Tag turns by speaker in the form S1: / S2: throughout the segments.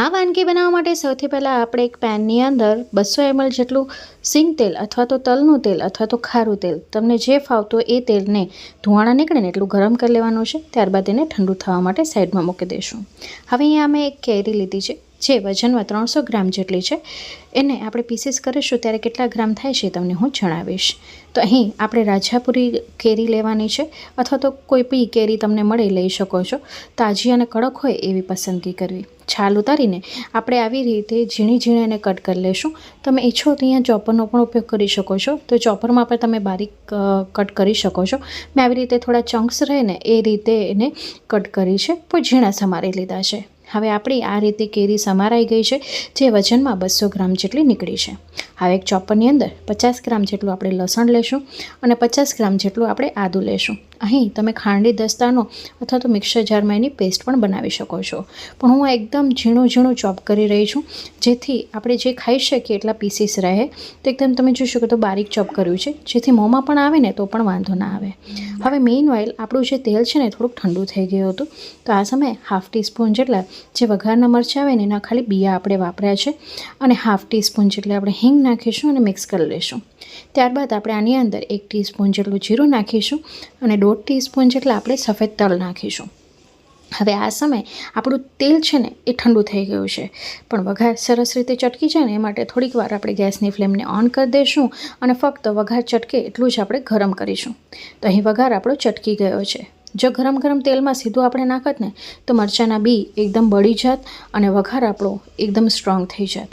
S1: આ વાનગી બનાવવા માટે સૌથી પહેલાં આપણે એક પેનની અંદર બસો એમએલ જેટલું સિંગ તેલ અથવા તો તલનું તેલ અથવા તો ખારું તેલ, તમને જે ફાવતું એ તેલને ધુવાણા નીકળે ને એટલું ગરમ કરી લેવાનું છે. ત્યારબાદ એને ઠંડુ થવા માટે સાઈડમાં મૂકી દઈશું. હવે અહીંયા અમે એક કેરી લીધી છે. જે વજનમાં ત્રણસો ગ્રામ જેટલી છે, એને આપણે પીસીસ કરીશું ત્યારે કેટલા ગ્રામ થાય છે તમને હું જણાવીશ. તો અહીં આપણે રાજાપુરી કેરી લેવાની છે, અથવા તો કોઈ બી કેરી તમને મળે લઈ શકો છો. તાજી અને કડક હોય એવી પસંદગી કરવી. છાલ ઉતારીને આપણે આવી રીતે ઝીણી ઝીણી એને કટ કરી લેશું. તમે ઈચ્છો તો અહીંયા ચોપરનો પણ ઉપયોગ કરી શકો છો. તો ચોપરમાં પણ તમે બારીક કટ કરી શકો છો. મેં આવી રીતે થોડા ચંક્સ રહે ને એ રીતે એને કટ કરી છે. પણ ઝીણા સમારી લીધા છે. હવે આપણી આ રીતે કેરી સમારાઈ ગઈ છે, જે વજનમાં બસો ગ્રામ જેટલી નીકળી છે. હવે એક ચોપરની અંદર પચાસ ગ્રામ જેટલું આપણે લસણ લેશું અને પચાસ ગ્રામ જેટલું આપણે આદું લેશું. અહીં તમે ખાંડી દસ્તાનો અથવા તો મિક્સર જારમાં એની પેસ્ટ પણ બનાવી શકો છો. પણ હું એકદમ ઝીણું ઝીણું ચોપ કરી રહી છું. જેથી આપણે જે ખાઈ શકીએ એટલા પીસીસ રહે. તો એકદમ તમે જોઈ શકો તો બારીક ચોપ કર્યું છે. જેથી મોંમાં પણ આવે ને તો પણ વાંધો ના આવે. હવે મેઇન ઓઇલ આપણું જે તેલ છે ને થોડુંક ઠંડુ થઈ ગયું હતું. તો આ સમયે હાફ ટીસ્પૂન જેટલા જે વઘારના મરચાં આવે ને એના ખાલી બિયા આપણે વાપર્યા છે. અને હાફ ટીસ્પૂન જેટલી આપણે હિંગ નાખીશું અને મિક્સ કરી લઈશું. ત્યારબાદ આપણે આની અંદર એક ટીસ્પૂન જેટલું જીરું નાખીશું અને દોઢ ટીસ્પૂન જેટલા આપણે સફેદ તલ નાખીશું. હવે આ સમયે આપણું તેલ છે ને એ ઠંડુ થઈ ગયું છે. પણ વઘાર સરસ રીતે ચટકી જાય ને એ માટે થોડીક વાર આપણે ગેસની ફ્લેમને ઓન કરી દઈશું અને ફક્ત વઘાર ચટકે એટલું જ આપણે ગરમ કરીશું. તો અહીં વઘાર આપણો ચટકી ગયો છે. જો ગરમ ગરમ તેલમાં સીધું આપણે નાખત ને, તો મરચાંના બી એકદમ બળી જાત અને વઘાર આપણો એકદમ સ્ટ્રોંગ થઈ જાત.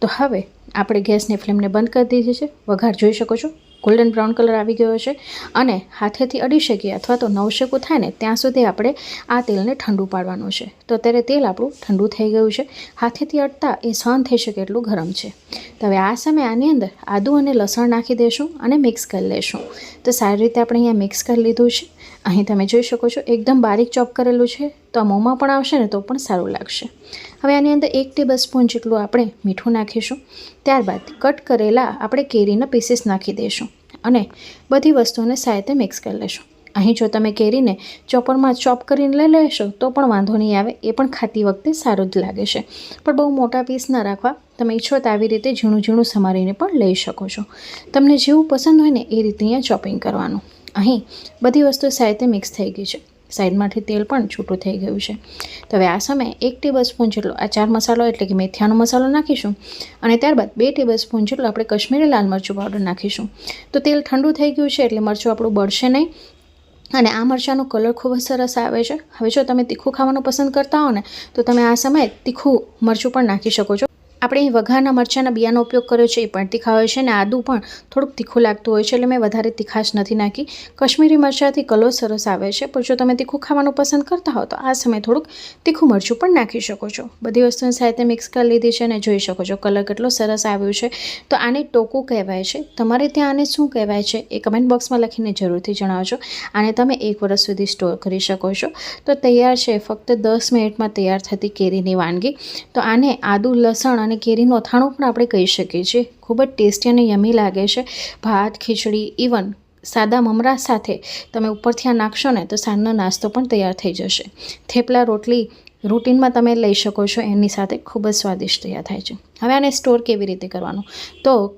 S1: તો હવે આપણે ગેસની ફ્લેમને બંધ કરી દીધી છે. વઘાર જોઈ શકો છો. ગોલ્ડન બ્રાઉન કલર આવી ગયો છે અને હાથેથી અડી શકીએ અથવા તો નવશેકું થાય ને ત્યાં સુધી આપણે આ તેલને ઠંડુ પાડવાનું છે. તો અત્યારે તેલ આપણું ઠંડુ થઈ ગયું છે. હાથેથી અડતા એ સહન થઈ શકે એટલું ગરમ છે. હવે આ સમયે આની અંદર આદું અને લસણ નાખી દઈશું અને મિક્સ કરી લઈશું તો સારી રીતે આપણે અહીંયા મિક્સ કરી લીધું છે. અહીં તમે જોઈ શકો છો એકદમ બારીક ચોપ કરેલું છે. તો આ મોંમાં પણ આવશે ને તો પણ સારું લાગશે. હવે આની અંદર એક ટેબલ સ્પૂન જેટલું આપણે મીઠું નાખીશું. ત્યારબાદ કટ કરેલા આપણે કેરીના પીસીસ નાખી દઈશું અને બધી વસ્તુઓને સાથે મિક્સ કરી લેશું. અહીં જો તમે કેરીને ચોપરમાં ચોપ કરીને લઈ લેશો, તો પણ વાંધો નહીં આવે, એ પણ ખાતી વખતે સારું જ લાગે છે. પણ બહુ મોટા પીસ ના રાખવા, તમે ઈચ્છો તો આવી રીતે ઝીણું ઝીણું સમારીને પણ લઈ શકો છો. તમને જેવું પસંદ હોય ને, એ રીતે અહીંયા ચોપિંગ કરવાનું. અહીં બધી વસ્તુ સાથે મિક્સ થઈ ગઈ છે. સાઈડમાંથી તેલ પણ છૂટું થઈ ગયું છે. તો હવે આ સમયે એક ટેબલ સ્પૂન જેટલો ચાર મસાલો એટલે કે મેથીયાનો મસાલો નાખીશું અને ત્યારબાદ બે ટેબલ સ્પૂન જેટલો આપણે કશ્મીરી લાલ મરચું પાવડર નાખીશું. તો તેલ ઠંડુ થઈ ગયું છે, એટલે મરચું આપણું બળશે નહીં. અને આ મરચાંનો કલર ખૂબ જ સરસ આવે છે. હવે જો તમે તીખું ખાવાનું પસંદ કરતા હો ને, તો તમે આ સમયે તીખું મરચું પણ નાખી શકો છો. આપણે વઘારના મરચાંના બિયાનો ઉપયોગ કર્યો છે, એ પણ તીખા હોય છે અને આદું પણ થોડુંક તીખું લાગતું હોય છે એટલે મેં વધારે તીખાશ નથી નાખી. કશ્મીરી મરચાંથી કલર સરસ આવે છે, પણ જો તમે તીખું ખાવાનું પસંદ કરતા હો તો આ સમયે થોડુંક તીખું મરચું પણ નાખી શકો છો. બધી વસ્તુની સાથે મિક્સ કરી લીધી છે અને જોઈ શકો છો કલર કેટલો સરસ આવ્યો છે. તો આને ટોકું કહેવાય છે. તમારે ત્યાં આને શું કહેવાય છે એ કમેન્ટ બોક્સમાં લખીને જરૂરથી જણાવજો. આને તમે એક વર્ષ સુધી સ્ટોર કરી શકો છો. તો તૈયાર છે, ફક્ત દસ મિનિટમાં તૈયાર થતી કેરીની વાનગી. તો આને આદુ, લસણ અને કેરીનું અથાણું પણ આપણે કહી શકીએ છીએ. ખૂબ જ ટેસ્ટી અને યમી લાગે છે. ભાત, ખીચડી ઇવન સાદા મમરા સાથે તમે ઉપરથી આ નાખશો ને તો સાંજનો નાસ્તો પણ તૈયાર થઈ જશે. થેપલા, રોટલી રૂટીનમાં તમે લઈ શકો છો. એની સાથે ખૂબ જ સ્વાદિષ્ટ તૈયાર થાય છે. હવે આને સ્ટોર કેવી રીતે કરવાનું? તો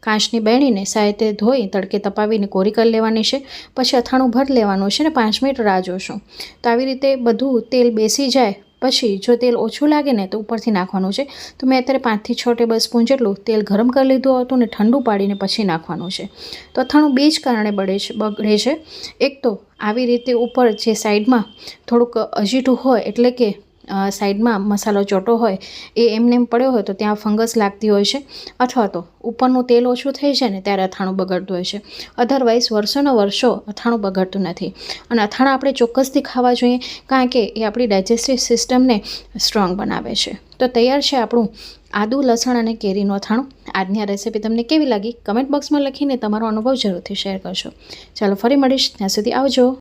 S1: કાચની બેણીને સાહિત્ય ધોઈ, તડકે તપાવીને કોરી કરી લેવાની છે. પછી અથાણું ભર લેવાનું છે ને પાંચ મિનિટ રાહ જોશું. તો આવી રીતે બધું તેલ બેસી જાય પછી જો તેલ ઓછું લાગે ને તો ઉપરથી નાખવાનું છે. તો મેં અત્યારે પાંચથી છ ટેબલ સ્પૂન જેટલું તેલ ગરમ કરી લીધું હતું ને ઠંડુ પાડીને પછી નાખવાનું છે. તો અથાણું બે જ કારણે બળે છે, બગડે છે. એક તો આવી રીતે ઉપર જે સાઈડમાં થોડુંક અજીઠું હોય એટલે કે સાઈડમાં મસાલો ચોટો હોય, એ એમને એમ પડ્યો હોય તો ત્યાં ફંગસ લાગતી હોય છે, અથવા તો ઉપરનું તેલ ઓછું થઈ જાય ને ત્યારે અથાણું બગડતું હોય છે. અધરવાઇઝ વર્ષોના વર્ષો અથાણું બગડતું નથી. અને અથાણા આપણે ચોક્કસથી ખાવા જોઈએ, કારણ કે એ આપણી ડાયજેસ્ટિવ સિસ્ટમને સ્ટ્રોંગ બનાવે છે. તો તૈયાર છે આપણું આદુ, લસણ અને કેરીનું અથાણું. આજની આ રેસીપી તમને કેવી લાગી? કમેન્ટ બોક્સમાં લખીને તમારો અનુભવ જરૂરથી શેર કરશો ચાલો, ફરી મળીશ. ત્યાં સુધી આવજો.